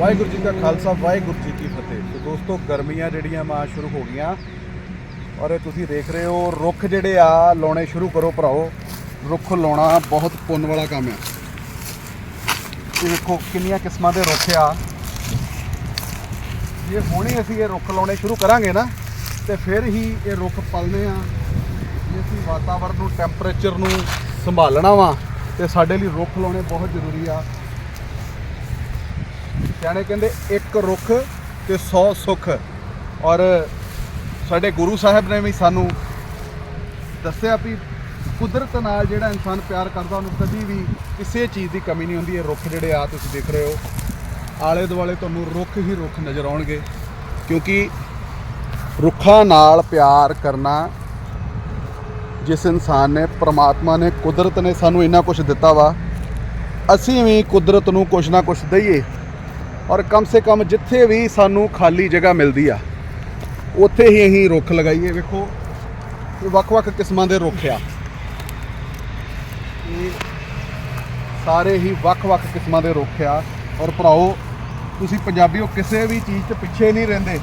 ਵਾਹਿਗੁਰੂ ਜੀ ਕਾ ਖਾਲਸਾ, ਵਾਹਿਗੁਰੂ ਜੀ ਕੀ ਫਤਿਹ। ਤੇ ਦੋਸਤੋ, ਗਰਮੀਆਂ ਜਿਹੜੀਆਂ ਮਾ ਸ਼ੁਰੂ ਹੋ ਗਈਆਂ, ਔਰ ਇਹ ਤੁਸੀਂ ਦੇਖ ਰਹੇ ਹੋ, ਰੁੱਖ ਜਿਹੜੇ ਆ, ਲਾਉਣੇ ਸ਼ੁਰੂ ਕਰੋ ਭਰਾਓ। ਰੁੱਖ ਲਾਉਣਾ ਬਹੁਤ ਪੁੰਨ ਵਾਲਾ ਕੰਮ ਆ। ਇਹ ਦੇਖੋ ਕਿੰਨੀਆਂ ਕਿਸਮਾਂ ਦੇ ਰੁੱਖ ਆ। ਜੇ ਹੁਣੇ ਅਸੀਂ ਇਹ ਰੁੱਖ ਲਾਉਣੇ ਸ਼ੁਰੂ ਕਰਾਂਗੇ ਨਾ, ਤੇ ਫਿਰ ਹੀ ਇਹ ਰੁੱਖ ਪਲਨੇ ਆ। ਜੇ ਅਸੀਂ ਵਾਤਾਵਰਨ ਨੂੰ, ਟੈਂਪਰੇਚਰ ਨੂੰ ਸੰਭਾਲਣਾ ਵਾ, ਤੇ ਸਾਡੇ ਲਈ ਰੁੱਖ ਲਾਉਣੇ ਬਹੁਤ ਜ਼ਰੂਰੀ ਆ। ਸਿਆਣੇ ਕਹਿੰਦੇ ਇੱਕ ਰੁੱਖ ਤੇ 100 ਸੁੱਖ। ਔਰ ਸਾਡੇ ਗੁਰੂ ਸਾਹਿਬ ਨੇ ਵੀ ਸਾਨੂੰ ਦੱਸਿਆ ਵੀ ਕੁਦਰਤ ਨਾਲ ਜਿਹੜਾ ਇਨਸਾਨ ਪਿਆਰ ਕਰਦਾ, ਉਹਨੂੰ ਕਦੀ ਵੀ ਕਿਸੇ ਚੀਜ਼ ਦੀ ਕਮੀ ਨਹੀਂ ਹੁੰਦੀ। ਇਹ ਰੁੱਖ ਜਿਹੜੇ ਆ, ਤੁਸੀਂ ਦੇਖ ਰਹੇ ਹੋ। ਆਲੇ ਦੁਆਲੇ ਤੁਹਾਨੂੰ ਰੁੱਖ ਹੀ ਰੁੱਖ ਨਜ਼ਰ ਆਉਣਗੇ। ਕਿਉਂਕਿ ਰੁੱਖਾਂ ਨਾਲ ਪਿਆਰ ਕਰਨਾ ਜਿਸ ਇਨਸਾਨ ਨੇ, ਪ੍ਰਮਾਤਮਾ ਨੇ, ਕੁਦਰਤ ਨੇ ਸਾਨੂੰ ਇੰਨਾ ਕੁਝ ਦਿੱਤਾ ਵਾ। ਅਸੀਂ ਵੀ ਕੁਦਰਤ ਨੂੰ ਕੁਝ ਨਾ ਕੁਝ ਦਈਏ। ਔਰ ਕਮ ਸੇ ਕਮ ਜਿੱਥੇ ਵੀ ਸਾਨੂੰ ਖਾਲੀ ਜਗ੍ਹਾ ਮਿਲਦੀ ਆ, ਉੱਥੇ ਹੀ ਅਸੀਂ ਰੁੱਖ ਲਗਾਈਏ। ਵੇਖੋ, ਇਹ ਵੱਖ-ਵੱਖ ਕਿਸਮਾਂ ਦੇ ਰੁੱਖ ਆ। ਇਹ ਸਾਰੇ ਹੀ ਵੱਖ-ਵੱਖ ਕਿਸਮਾਂ ਦੇ ਰੁੱਖ ਆ। ਔਰ ਭਰਾਓ, ਤੁਸੀਂ ਪੰਜਾਬੀਓ ਕਿਸੇ ਵੀ ਚੀਜ਼ 'ਚ ਪਿੱਛੇ ਨਹੀਂ ਰਹਿੰਦੇ।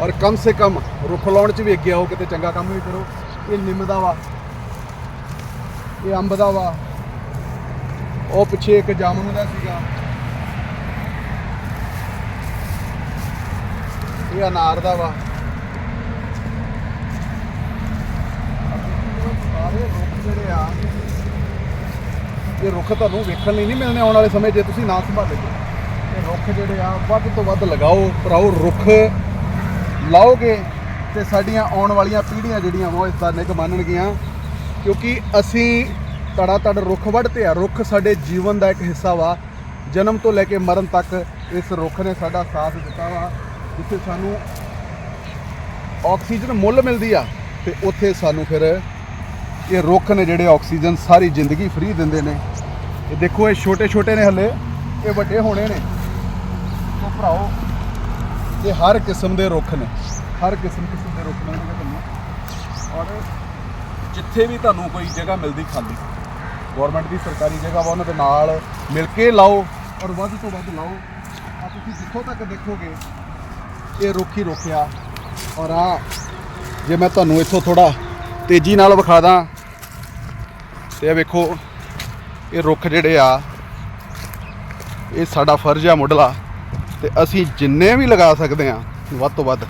ਔਰ ਕਮ ਸੇ ਕਮ ਰੁੱਖ ਲਾਉਣ 'ਚ ਵੀ ਅੱਗੇ ਆਓ, ਕਿਤੇ ਚੰਗਾ ਕੰਮ ਵੀ ਕਰੋ। ਇਹ ਨਿੰਮ ਦਾ ਵਾ, ਇਹ ਅੰਬ ਦਾ ਵਾ। ਉਹ ਪਿੱਛੇ ਇੱਕ ਜਾਮਨ ਦਾ ਸੀਗਾ। ਇਹ ਅਨਾਰ ਦਾ ਵਾ। ਸਾਰੇ ਰੁੱਖ ਜਿਹੜੇ ਆ, ਇਹ ਰੁੱਖ ਤੁਹਾਨੂੰ ਵੇਖਣ ਲਈ ਨਹੀਂ ਮਿਲਣੇ ਆਉਣ ਵਾਲੇ ਸਮੇਂ, ਜੇ ਤੁਸੀਂ ਨਾ ਸੰਭਾਲੇ। ਇਹ ਰੁੱਖ ਜਿਹੜੇ ਆ, ਵੱਧ ਤੋਂ ਵੱਧ ਲਗਾਓ, ਭਰਾਓ, ਰੁੱਖ ਲਾਓਗੇ ਤੇ ਸਾਡੀਆਂ ਆਉਣ ਵਾਲੀਆਂ ਪੀੜ੍ਹੀਆਂ ਜਿਹੜੀਆਂ ਵਾ, ਉਹ ਇਸ ਦਾ ਨਿਗ ਮੰਨਣਗੀਆਂ। ਕਿਉਂਕਿ ਅਸੀਂ ਤੜਾ ਤੜ ਰੁੱਖ ਵੱਢਦੇ ਆ। ਰੁੱਖ ਸਾਡੇ ਜੀਵਨ ਦਾ ਇੱਕ ਹਿੱਸਾ ਵਾ। ਜਨਮ ਤੋਂ ਲੈ ਕੇ ਮਰਨ ਤੱਕ ਇਸ ਰੁੱਖ ਨੇ ਸਾਡਾ ਸਾਥ ਦਿੱਤਾ ਵਾ। ਜਿੱਥੇ ਸਾਨੂੰ ਆਕਸੀਜਨ ਮੁੱਲ ਮਿਲਦੀ ਆ, ਤੇ ਉੱਥੇ ਸਾਨੂੰ ਫਿਰ ਇਹ ਰੁੱਖ ਨੇ ਜਿਹੜੇ ਆਕਸੀਜਨ ਸਾਰੀ ਜ਼ਿੰਦਗੀ ਫ੍ਰੀ ਦਿੰਦੇ ਨੇ। ਇਹ ਦੇਖੋ, ਇਹ ਛੋਟੇ ਛੋਟੇ ਨੇ ਹੱਲੇ, ਇਹ ਵੱਡੇ ਹੋਣੇ ਨੇ। ਸੋ ਭਰਾਓ, ਇਹ ਹਰ ਕਿਸਮ ਦੇ ਰੁੱਖ ਨੇ। ਹਰ ਕਿਸਮ ਕਿਸਮ ਦੇ ਰੁੱਖ ਮਿਲਣਗੇ ਤੁਹਾਨੂੰ। ਔਰ ਜਿੱਥੇ ਵੀ ਤੁਹਾਨੂੰ ਕੋਈ ਜਗ੍ਹਾ ਮਿਲਦੀ ਖਾਲੀ ਗਵਰਨਮੈਂਟ ਦੀ ਸਰਕਾਰੀ ਜਗ੍ਹਾ ਵਾ, ਉਹਨਾਂ ਦੇ ਨਾਲ ਮਿਲ ਕੇ ਲਾਓ, ਔਰ ਵੱਧ ਤੋਂ ਵੱਧ ਲਾਓ। ਆ ਤੁਸੀਂ ਜਿੱਥੋਂ ਤੱਕ ਦੇਖੋਗੇ ਇਹ ਰੁੱਖ ਹੀ ਰੁੱਖ ਆ। ਔਰ ਆ, ਜੇ ਮੈਂ ਤੁਹਾਨੂੰ ਇੱਥੋਂ ਥੋੜਾ ਤੇਜ਼ੀ ਨਾਲ ਵਿਖਾ ਦਾਂ, ਤੇ ਇਹ ਵੇਖੋ, ਇਹ ਰੁੱਖ ਜਿਹੜੇ ਆ, ਇਹ ਸਾਡਾ ਫਰਜ਼ ਆ ਮੁੱਢਲਾ, ਤੇ ਅਸੀਂ ਜਿੰਨੇ ਵੀ ਲਗਾ ਸਕਦੇ ਆ, ਵੱਧ ਤੋਂ ਵੱਧ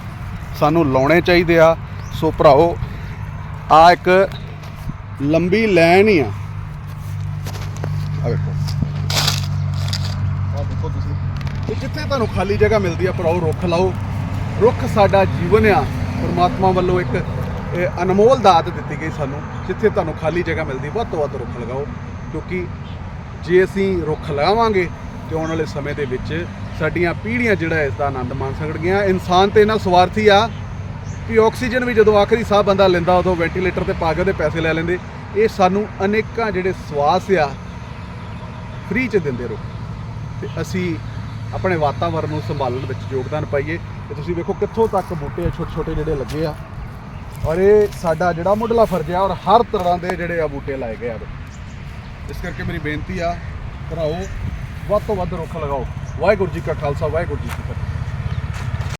ਸਾਨੂੰ ਲਾਉਣੇ ਚਾਹੀਦੇ ਆ। ਸੋ ਭਰਾਓ, ਆ ਇੱਕ ਲੰਬੀ ਲਾਈਨ ਹੀ ਆ। ਆ ਵੇਖੋ। ਆ ਦੇਖੋ ਤੁਸੀਂ। ਤੇ ਜਿੱਥੇ ਤੁਹਾਨੂੰ ਖਾਲੀ ਜਗ੍ਹਾ ਮਿਲਦੀ ਆ, ਭਰਾਓ, ਰੁੱਖ ਲਾਓ। ਰੁੱਖ ਸਾਡਾ ਜੀਵਨ ਆ, ਪਰਮਾਤਮਾ ਵੱਲੋਂ ਇੱਕ ਅਨਮੋਲ ਦਾਤ ਦਿੱਤੀ ਗਈ ਸਾਨੂੰ, ਜਿੱਥੇ ਤੁਹਾਨੂੰ ਖਾਲੀ ਜਗ੍ਹਾ ਮਿਲਦੀ, ਵੱਧ ਤੋਂ ਵੱਧ ਰੁੱਖ ਲਗਾਓ, ਕਿਉਂਕਿ ਜੇ ਅਸੀਂ ਰੁੱਖ ਲਗਾਵਾਂਗੇ, ਤੇ ਆਉਣ ਵਾਲੇ ਸਮੇਂ ਦੇ ਵਿੱਚ ਸਾਡੀਆਂ ਪੀੜ੍ਹੀਆਂ ਜਿਹੜਾ ਇਸ ਦਾ ਆਨੰਦ ਮਾਣ ਸਕਣਗੀਆਂ ਇਨਸਾਨ ਤੇ ਇਹਨਾਂ ਸਵਾਰਥੀ ਆ ਕਿ ਆਕਸੀਜਨ ਵੀ ਜਦੋਂ ਆਖਰੀ ਸਾਹ ਬੰਦਾ ਲੈਂਦਾ, ਉਦੋਂ ਵੈਂਟੀਲੇਟਰ ਤੇ ਪਾ ਕੇ ਉਹਦੇ ਪੈਸੇ ਲੈ ਲੈਂਦੇ। ਇਹ ਸਾਨੂੰ ਅਨੇਕਾਂ ਜਿਹੜੇ ਸਵਾਸ ਆ, ਫ੍ਰੀ ਚ ਦਿੰਦੇ ਰੁੱਖ। ਤੇ ਅਸੀਂ ਆਪਣੇ ਵਾਤਾਵਰਣ ਨੂੰ ਸੰਭਾਲਣ ਵਿੱਚ ਯੋਗਦਾਨ ਪਾਈਏ। ਤੇ ਤੁਸੀਂ ਵੇਖੋ ਕਿੱਥੋਂ ਤੱਕ ਬੂਟੇ ਆ ਛੋਟੇ ਛੋਟੇ ਜਿਹੜੇ ਲੱਗੇ ਆ। ਔਰ ਇਹ ਸਾਡਾ ਜਿਹੜਾ ਮੁੱਢਲਾ ਫਰਜ਼ ਆ, ਔਰ ਹਰ ਤਰ੍ਹਾਂ ਦੇ ਜਿਹੜੇ ਆ ਬੂਟੇ ਲਾਏ ਗਏ ਆ ਇਸ ਕਰਕੇ ਮੇਰੀ ਬੇਨਤੀ ਆ, ਭਰਾਓ, ਵੱਧ ਤੋਂ ਵੱਧ ਰੁੱਖ ਲਗਾਓ। ਵਾਹਿਗੁਰੂ ਜੀ ਕਾ ਖਾਲਸਾ, ਵਾਹਿਗੁਰੂ ਜੀ ਕੀ ਫਤਿਹ।